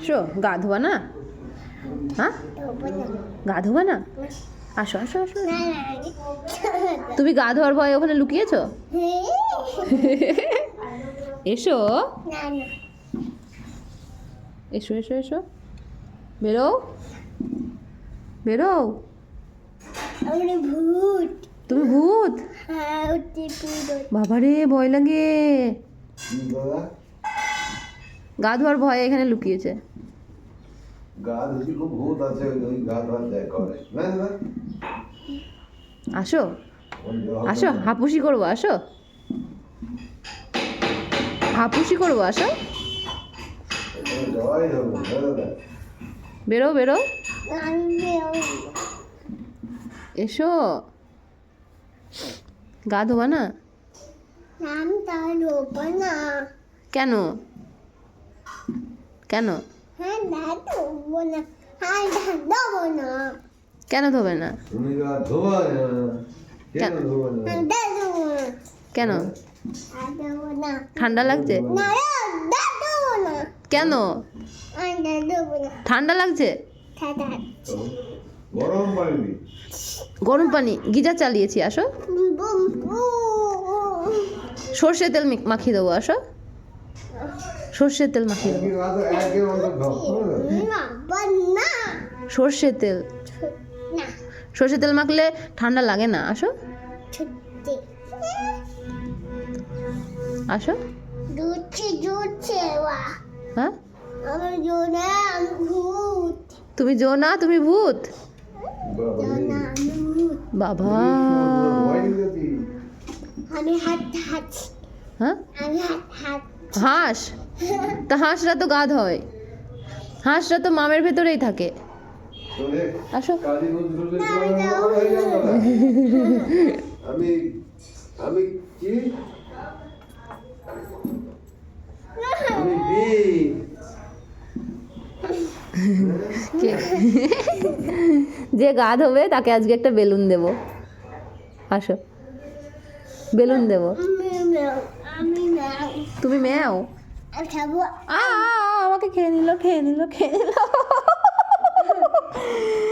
আসো গা ধোয়া না? হ্যাঁ? ধোবো না? গা ধোয়া না আসো আসো আসো। তুমি গা ধোয়ার ভয়ে ওখানে লুকিয়েছো? এসো। এসো এসো এসো। বেরো বেরো ভূত তুমি ভূত? বাবারে ভয় লাগে। গা ধোয়ার ভয়ে এখানে লুকিয়েছে। গা খুব ভূত আছে ওই- গা দেয় করে। আসো। আসো হাপুসি করব আসো। হাপুসি করব আসো। বেরো বেরো। এসো। গা ধোবা না? আমি না। কেন? কেন? কেন ধোবে না? কেন ঠান্ডা লাগছে? কেন? ঠান্ডা লাগছে? গরম পানি গিজার চালিয়েছি আসো। সর্ষে তেল মাখিয়ে দেবো আসো। সর্ষের তেল মাখিয়ে সর্ষের তেল। সর্ষের তেল মাখলে ঠান্ডা লাগে না। আসো। আসো। হ্যাঁ? আমার জোনা তুমি জো না তুমি ভূত। বাবা। আমি হাত হাত হ্যাঁ? আমি হাত হাত হাঁস? তা হাঁসরা তো গাধ হয়। হাঁসরা তো মামের ভেতরেই থাকে। আসো। আমি আমি কে? যে গাধ হবে তাকে আজকে একটা বেলুন দেব। আসো। বেলুন দেব। তুমি ম্যাও? আমাকে খেয়ে নিল খেয়ে নিল খেয়ে নিল।